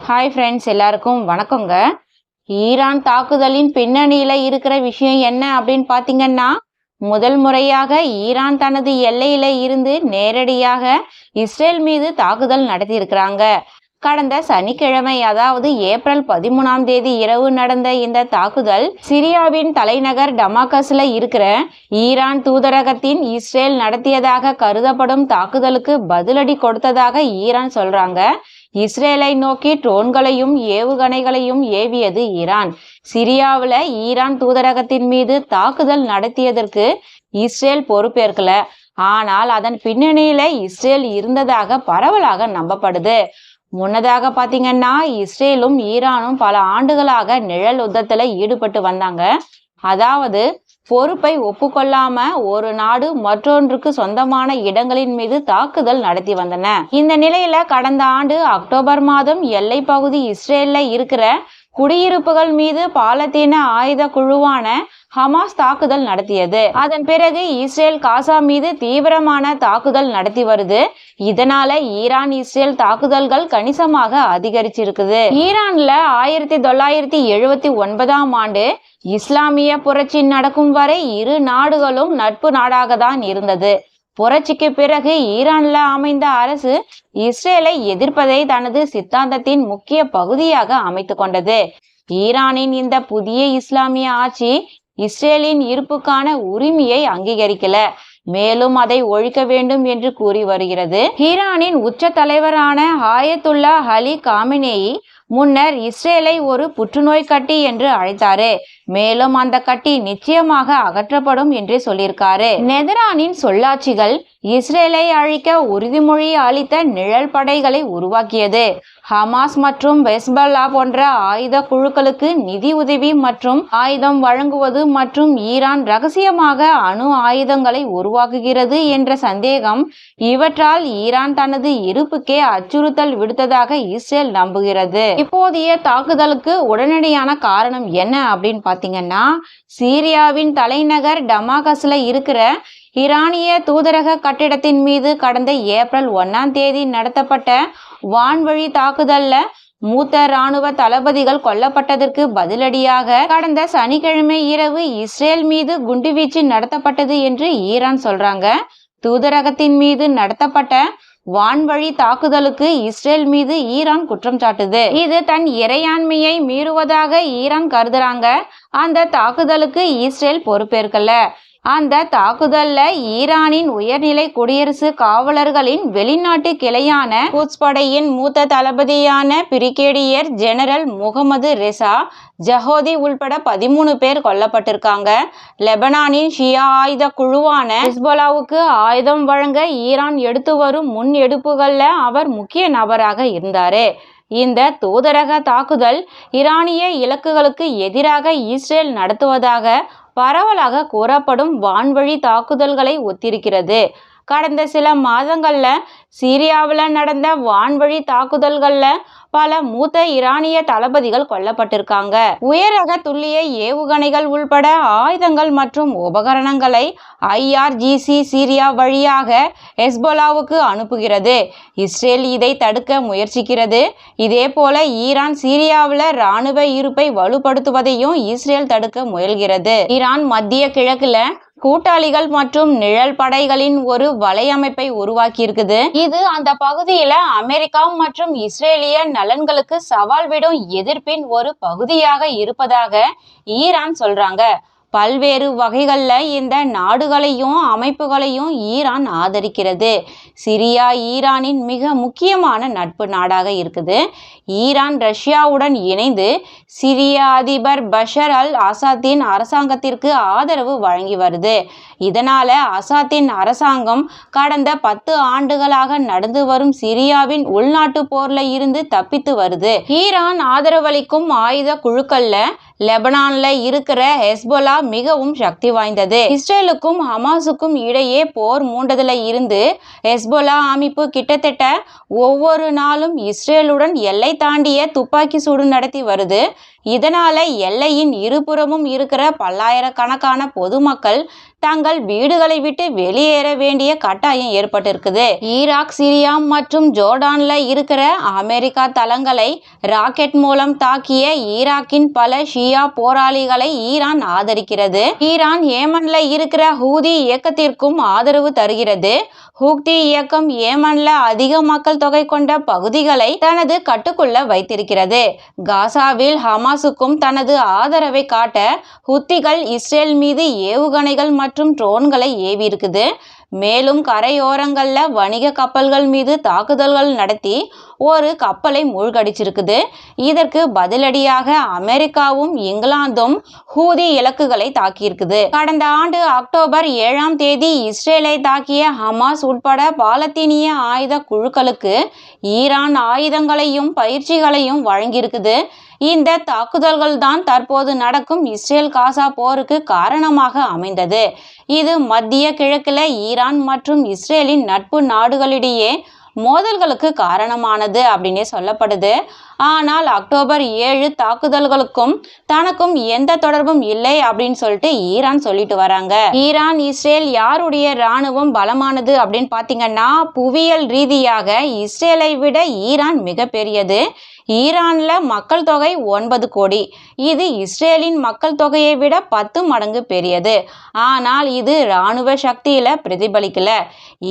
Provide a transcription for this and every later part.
Hi friends எல்லாருக்கும் வணக்கங்க. Iran தாக்குதலின் பின்னணியில இருக்கிற விஷயம் என்ன அப்படின்னு பார்த்தீங்கன்னா முதல் முறையாக ஈரான் தனது எல்லையில இருந்து நேரடியாக இஸ்ரேல் மீது தாக்குதல் நடத்தியிருக்கிறாங்க. கடந்த சனிக்கிழமை அதாவது ஏப்ரல் பதிமூணாம் தேதி இரவு நடந்த இந்த தாக்குதல் சிரியாவின் தலைநகர் டமாகஸ்ல இருக்கிற ஈரான் தூதரகத்தின் இஸ்ரேல் நடத்தியதாக கருதப்படும் தாக்குதலுக்கு பதிலடி கொடுத்ததாக ஈரான் சொல்றாங்க. இஸ்ரேலை நோக்கி ட்ரோன்களையும் ஏவுகணைகளையும் ஏவியது ஈரான். சிரியாவில் ஈரான் தூதரகத்தின் மீது தாக்குதல் நடத்தியதற்கு இஸ்ரேல் பொறுப்பேற்கல. ஆனால் அதன் பின்னணியில இஸ்ரேல் இருந்ததாக பரவலாக நம்பப்படுது. முன்னதாக பாத்தீங்கன்னா இஸ்ரேலும் ஈரானும் பல ஆண்டுகளாக நிழல் யுத்தத்துல ஈடுபட்டு வந்தாங்க. அதாவது பொறுப்பை ஒப்புக்கொள்ளாம ஒரு நாடு மற்றொன்றுக்கு சொந்தமான இடங்களின் மீது தாக்குதல் நடத்தி வந்தன. இந்த நிலையில கடந்த ஆண்டு அக்டோபர் மாதம் எல்லை பகுதி இஸ்ரேல்ல இருக்கிற குடியிருப்புகள் மீது பாலத்தீன ஆயுத குழுவான ஹமாஸ் தாக்குதல் நடத்தியது. அதன் பிறகு இஸ்ரேல் காசா மீது தீவிரமான தாக்குதல் நடத்தி வருது. இதனால ஈரான் இஸ்ரேல் தாக்குதல்கள் கணிசமாக அதிகரிச்சிருக்குது. ஈரான்ல ஆயிரத்தி தொள்ளாயிரத்தி எழுபத்தி ஒன்பதாம் ஆண்டு இஸ்லாமிய புரட்சி நடக்கும் வரை இரு நாடுகளும் நட்பு நாடாக தான் இருந்தது. புரட்சிக்கு பிறகு ஈரான்ல அமைந்த அரசு இஸ்ரேலை எதிர்ப்பதை தனது சித்தாந்தத்தின் முக்கிய பகுதியாக அமைத்து கொண்டது. ஈரானின் இந்த புதிய இஸ்லாமிய ஆட்சி இஸ்ரேலின் இருப்புக்கான உரிமையை அங்கீகரிக்கல. மேலும் அதை ஒழிக்க வேண்டும் என்று கூறி வருகிறது. ஈரானின் உச்ச தலைவரான ஆயத்துல்லா அலி காமினேயி முன்னர் இஸ்ரேலை ஒரு புற்றுநோய் கட்டி என்று அழைத்தாரு. மேலும் அந்த கட்டி நிச்சயமாக அகற்றப்படும் என்று சொல்லியிருக்காரு. நெதரானின் சொல்லாட்சிகள் இஸ்ரேலை அழிக்க உறுதிமொழி அளித்த நிழல் படைகளை உருவாக்கியது. ஹமாஸ் மற்றும் வெஸ்பல்லா போன்ற ஆயுத குழுக்களுக்கு நிதி உதவி மற்றும் ஆயுதம் வழங்குவது மற்றும் ஈரான் ரகசியமாக அணு ஆயுதங்களை உருவாக்குகிறது என்ற சந்தேகம் இவற்றால் ஈரான் தனது இருப்புக்கே அச்சுறுத்தல் விடுத்ததாக இஸ்ரேல் நம்புகிறது. இப்போதைய தாக்குதலுக்கு உடனடியான காரணம் என்ன அப்படின்னு பார்த்தீங்கன்னா சீரியாவின் தலைநகர் டமாகஸ்ல இருக்கிற ஈரானிய தூதரக கட்டிடத்தின் மீது கடந்த ஏப்ரல் ஒன்னாம் தேதி நடத்தப்பட்ட வான்வழி தாக்குதல்ல மூத்த ராணுவ தளபதிகள் கொல்லப்பட்டதற்கு பதிலடியாக கடந்த சனிக்கிழமை இரவு இஸ்ரேல் மீது குண்டுவீச்சு நடத்தப்பட்டது என்று ஈரான் சொல்றாங்க. தூதரகத்தின் மீது நடத்தப்பட்ட வான்வழி தாக்குதலுக்கு இஸ்ரேல் மீது ஈரான் குற்றம் சாட்டுது. இது தன் இறையாண்மையை மீறுவதாக ஈரான் கருதுறாங்க. அந்த தாக்குதலுக்கு இஸ்ரேல் பொறுப்பேற்கல. அந்த தாக்குதல்ல ஈரானின் உயர்நிலை குடியரசு காவலர்களின் வெளிநாட்டு கிளையான குட்ஸ் படையின் மூத்த தளபதியான brigadier general Mohammad Reza Zahedi உள்பட பதிமூணு பேர் கொல்லப்பட்டிருக்காங்க. லெபனானின் ஷியா ஆயுத குழுவான ஹிஸ்போலாவுக்கு ஆயுதம் வழங்க ஈரான் எடுத்து வரும் முன் எடுப்புகள்ல அவர் முக்கிய நபராக இருந்தாரு. இந்த தூதரக தாக்குதல் ஈரானிய இலக்குகளுக்கு எதிராக இஸ்ரேல் நடத்துவதாக பரவலாக கூறப்படும் வான்வழி தாக்குதல்களை ஒத்திருக்கிறது. கடந்த சில மாதங்களில் சிரியாவில் நடந்த வான்வழி தாக்குதல்களில் பல மூத்த ஈரானிய தளபதிகள் கொல்லப்பட்டிருக்காங்க. உயரக துல்லிய ஏவுகணைகள் உள்பட ஆயுதங்கள் மற்றும் உபகரணங்களை ஐஆர்ஜிசி சீரியா வழியாக ஹெஸ்போலாவுக்கு அனுப்புகிறது. இஸ்ரேல் இதை தடுக்க முயற்சிக்கிறது. இதே போல ஈரான் சீரியாவில் இராணுவ இருப்பை வலுப்படுத்துவதையும் இஸ்ரேல் தடுக்க முயல்கிறது. ஈரான் மத்திய கிழக்கில் கூட்டாளிகள் மற்றும் நிழல் படைகளின் ஒரு வலையமைப்பை உருவாக்கி இருக்குது இது அந்த பகுதியில அமெரிக்கா மற்றும் இஸ்ரேலிய நலன்களுக்கு சவால் விடும் எதிர்ப்பின் ஒரு பகுதியாக இருப்பதாக ஈரான் சொல்றாங்க. பல்வேறு வகைகளில் இந்த நாடுகளையும் அமைப்புகளையும் ஈரான் ஆதரிக்கிறது. சிரியா ஈரானின் மிக முக்கியமான நட்பு நாடாக இருக்குது. ஈரான் ரஷ்யாவுடன் இணைந்து சிரிய அதிபர் பஷர் அல் அசாத்தின் அரசாங்கத்திற்கு ஆதரவு வழங்கி வருது. இதனால் அசாத்தின் அரசாங்கம் கடந்த பத்து ஆண்டுகளாக நடந்து வரும் சிரியாவின் உள்நாட்டு போரில் இருந்து தப்பித்து வருது. ஈரான் ஆதரவளிக்கும் ஆயுத குழுக்களில் லெபனான்ல இருக்கிற ஹெஸ்போலா மிகவும் சக்தி வாய்ந்தது. இஸ்ரேலுக்கும் ஹமாஸுக்கும் இடையே போர் மூண்டதுல இருந்து ஹெஸ்போலா அமைப்பு கிட்டத்தட்ட ஒவ்வொரு நாளும் இஸ்ரேலுடன் எல்லை தாண்டிய துப்பாக்கி சூடு நடத்தி வருது. இதனால எல்லையின் இருபுறமும் இருக்கிற பல்லாயிரக்கணக்கான பொதுமக்கள் தங்கள் வீடுகளை விட்டு வெளியேற வேண்டிய கட்டாயம் ஏற்பட்டிருக்குது. ஈராக் சிரியா மற்றும் ஜோர்டான்ல இருக்கிற அமெரிக்கா தளங்களை ராக்கெட் மூலம் தாக்கிய ஈராக்கின் பல ஷியா போராளிகளை ஈரான் ஆதரிக்கிறது. ஈரான் ஏமன்ல இருக்கிற ஹூதி இயக்கத்திற்கும் ஆதரவு தருகிறது. ஹூக்தி இயக்கம் ஏமன்ல அதிக மக்கள் தொகை கொண்ட பகுதிகளை தனது கட்டுக்குள்ள வைத்திருக்கிறது. காசாவில் ஹமாஸுக்கும் தனது ஆதரவை காட்ட ஹுத்திகள் இஸ்ரேல் மீது ஏவுகணைகள் மற்றும் ட்ரோன்களை ஏவி இருக்குது மேலும் கரையோரங்களில் வணிக கப்பல்கள் மீது தாக்குதல்கள் நடத்தி ஒரு கப்பலை மூழ்கடிச்சிருக்குது. இதற்கு பதிலடியாக அமெரிக்காவும் இங்கிலாந்தும் ஹூதி இலக்குகளை தாக்கியிருக்குது. கடந்த ஆண்டு அக்டோபர் ஏழாம் தேதி இஸ்ரேலை தாக்கிய ஹமாஸ் உட்பட பாலத்தீனிய ஆயுத குழுக்களுக்கு ஈரான் ஆயுதங்களையும் பயிற்சிகளையும் வழங்கியிருக்குது. இந்த தாக்குதல்கள் தான் தற்போது நடக்கும் இஸ்ரேல் காசா போருக்கு காரணமாக அமைந்தது. இது மத்திய கிழக்கில் ஈரான் மற்றும் இஸ்ரேலின் நட்பு நாடுகளிடையே மோதல்களுக்கு காரணமானது அப்படின்னே சொல்லப்படுது. ஆனால் அக்டோபர் ஏழு தாக்குதல்களுக்கும் தனக்கும் எந்த தொடர்பும் இல்லை அப்படின்னு சொல்லிட்டு ஈரான் சொல்லிட்டு வராங்க. ஈரான் இஸ்ரேல் யாருடைய ராணுவம் பலமானது அப்படின்னு பார்த்தீங்கன்னா புவியியல் ரீதியாக இஸ்ரேலை விட ஈரான் மிகப்பெரியது. ஈரானில் மக்கள் தொகை ஒன்பது கோடி. இது இஸ்ரேலின் மக்கள் தொகையை விட பத்து மடங்கு பெரியது. ஆனால் இது இராணுவ சக்தியில் பிரதிபலிக்கல.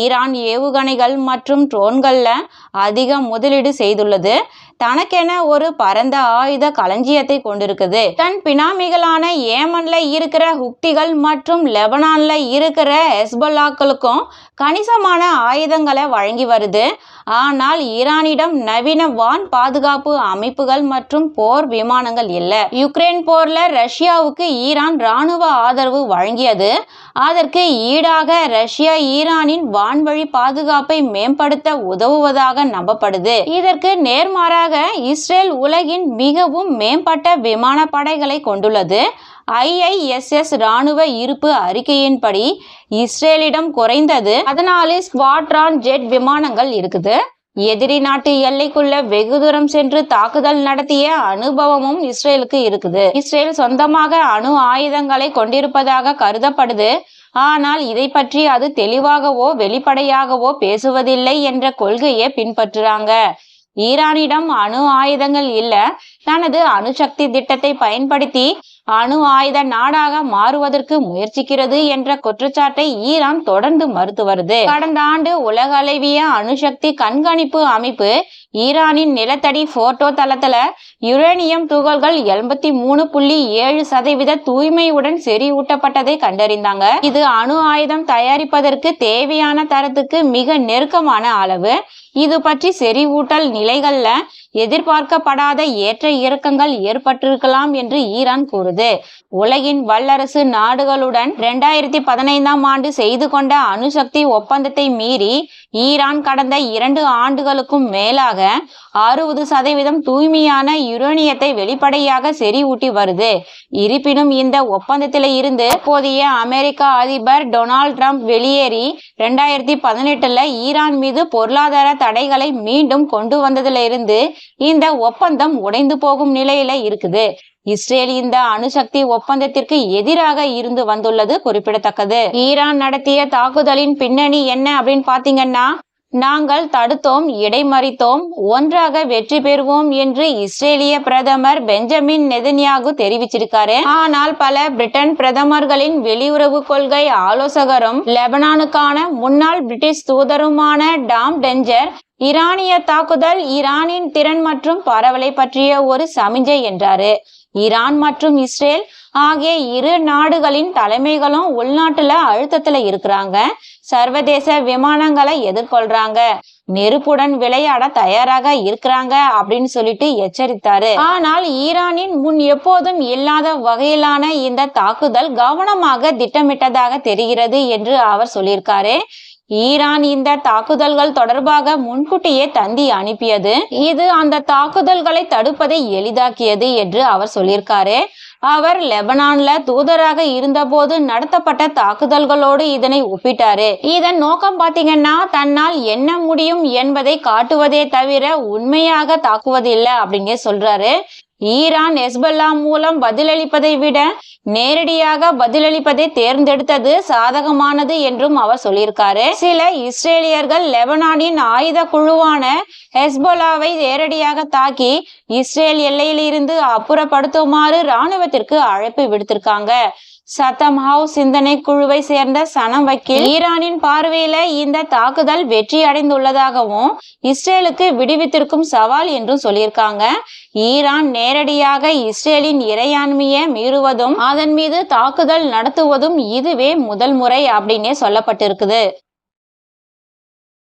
ஈரான் ஏவுகணைகள் மற்றும் ட்ரோன்களில் அதிக முதலீடு செய்துள்ளது. தனக்கென ஒரு பரந்த ஆயுத களஞ்சியத்தை கொண்டிருக்குது. தன் பினாமிகளான ஏமன்ல இருக்கிற ஹுக்திகள் மற்றும் லெபனான்ல இருக்கிற ஹெஸ்பொல்லாக்களுக்கும் கணிசமான ஆயுதங்களை வழங்கி வருது. ஆனால் ஈரானிடம் நவீன வான் பாதுகாப்பு அமைப்புகள் மற்றும் போர் விமானங்கள் இல்லை. யுக்ரைன் போர்ல ரஷ்யாவுக்கு ஈரான் ராணுவ ஆதரவு வழங்கியது. அதற்கு ஈடாக ரஷ்யா ஈரானின் வான்வழி பாதுகாப்பை மேம்படுத்த உதவுவதாக நம்பப்படுது. இதற்கு நேர்மாறாக இஸ்ரேல் உலகின் மிகவும் மேம்பட்ட விமான படைகளை கொண்டுள்ளது. ஐஐஎஸ்எஸ் ராணுவ இருப்பு அறிக்கையின்படி இஸ்ரேலிடம் குறைந்தது பதினாலு ஸ்குவாட்ரான் ஜெட் விமானங்கள் இருக்குது. எதிரி நாட்டு எல்லைக்குள்ள வெகு தூரம் சென்று தாக்குதல் நடத்திய அனுபவமும் இஸ்ரேலுக்கு இருக்குது. இஸ்ரேல் சொந்தமாக அணு ஆயுதங்களை கொண்டிருப்பதாக கருதப்படுது. ஆனால் இதை பற்றி அது தெளிவாகவோ வெளிப்படையாகவோ பேசுவதில்லை என்ற கொள்கையை பின்பற்றுறாங்க. ஈரானிடம் அணு ஆயுதங்கள் இல்ல. தனது அணுசக்தி திட்டத்தை பயன்படுத்தி அணு ஆயுத நாடாக மாறுவதற்கு முயற்சிக்கிறது என்ற குற்றச்சாட்டை ஈரான் தொடர்ந்து மறுத்து வருது. கடந்த ஆண்டு உலக அளவிய அணுசக்தி கண்காணிப்பு அமைப்பு ஈரானின் நிலத்தடி போட்டோ தளத்துல யுரேனியம் துகள்கள் எண்பத்தி மூணு புள்ளி ஏழு சதவீத தூய்மையுடன் செறிவூட்டப்பட்டதை கண்டறிந்தாங்க. இது அணு ஆயுதம் தயாரிப்பதற்கு தேவையான தரத்துக்கு மிக நெருக்கமான அளவு. இது பற்றி செறிவூட்டல் நிலைகள்ல எதிர்பார்க்கப்படாத ஏற்ற இறக்கங்கள் ஏற்பட்டிருக்கலாம் என்று ஈரான் கூறுது. உலகின் வல்லரசு நாடுகளுடன் இரண்டாயிரத்தி பதினைந்தாம் ஆண்டு செய்து கொண்ட அணுசக்தி ஒப்பந்தத்தை மீறி ஈரான் கடந்த இரண்டு ஆண்டுகளுக்கும் மேலாக அறுபது சதவீதம் தூய்மையான யுரேனியத்தை வெளிப்படையாக செறிவூட்டி வருது. இருப்பினும் இந்த ஒப்பந்தத்தில் இருந்து போதிய அமெரிக்க அதிபர் டொனால்ட் ட்ரம்ப் வெளியேறி ரெண்டாயிரத்தி பதினெட்டுல ஈரான் மீது பொருளாதார தடைகளை மீண்டும் கொண்டு வந்ததிலிருந்து இந்த ஒப்பந்தம் உடைந்து போகும் நிலையில இருக்குது. இஸ்ரேல் இந்த அணுசக்தி ஒப்பந்தத்திற்கு எதிராக இருந்து வந்துள்ளது குறிப்பிடத்தக்கது. ஈரான் நடத்திய தாக்குதலின் பின்னணி என்ன அப்படின்னு பாத்தீங்கன்னா நாங்கள் தடுத்தோம் இடைமறித்தோம் ஒன்றாக வெற்றி பெறுவோம் என்று இஸ்ரேலிய பிரதமர் பெஞ்சமின் நெதன்யாகு தெரிவிச்சிருக்காரு. ஆனால் பல பிரிட்டன் பிரதமர்களின் வெளியுறவு கொள்கை ஆலோசகரும் லெபனானுக்கான முன்னாள் பிரிட்டிஷ் தூதருமான டாம் டெஞ்சர் ஈரானிய தாக்குதல் ஈரானின் திறன் மற்றும் பரவலை பற்றிய ஒரு சமிஞ்சை என்றாரு. ஈரான் மற்றும் இஸ்ரேல் ஆகிய இரு நாடுகளின் தலைமைகளும் உள்நாட்டுல அழுத்தத்துல இருக்கிறாங்க. சர்வதேச விமானங்களை எதிர்கொள்றாங்க. நெருப்புடன் விளையாட தயாராக இருக்கிறாங்க அப்படின்னு சொல்லிட்டு எச்சரித்தாரு. ஆனால் ஈரானின் முன் எப்போதும் இல்லாத வகையிலான இந்த தாக்குதல் கவனமாக திட்டமிட்டதாக தெரிகிறது என்று அவர் சொல்லியிருக்காரு. ஈரான் இந்த தாக்குதல்கள் தொடர்பாக முன்கூட்டியே தந்தி அனுப்பியது. இது அந்த தாக்குதல்களை தடுப்பதை எளிதாக்கியது என்று அவர் சொல்லியிருக்காரு. அவர் லெபனான்ல தூதராக இருந்தபோது நடத்தப்பட்ட தாக்குதல்களோடு இதனை ஒப்பிட்டாரு. இதன் நோக்கம் பாத்தீங்கன்னா தன்னால் என்ன முடியும் என்பதை காட்டுவதே தவிர உண்மையாக தாக்குவதில்லை அப்படிங்க சொல்றாரு. ஈரான் ஹெஸ்பல்லா மூலம் பதிலளிப்பதை விட நேரடியாக பதிலளிப்பதை தேர்ந்தெடுத்தது சாதகமானது என்றும் அவர் சொல்லியிருக்காரு. சில இஸ்ரேலியர்கள் லெபனானின் ஆயுத குழுவான ஹெஸ்போலாவை நேரடியாக தாக்கி இஸ்ரேல் எல்லையில் இருந்து அப்புறப்படுத்துமாறு ராணுவத்திற்கு அழைப்பு விடுத்திருக்காங்க. சத்தம் சிந்தனை குழுவை சேர்ந்த சனம் வக்கீல் ஈரானின் பார்வையில இந்த தாக்குதல் வெற்றி அடைந்துள்ளதாகவும் இஸ்ரேலுக்கு விடுவித்திருக்கும் சவால் என்றும் சொல்லியிருக்காங்க. ஈரான் நேரடியாக இஸ்ரேலின் இறையாண்மையை மீறுவதும் அதன் மீது தாக்குதல் நடத்துவதும் இதுவே முதல் முறை அப்படின்னே சொல்லப்பட்டிருக்குது.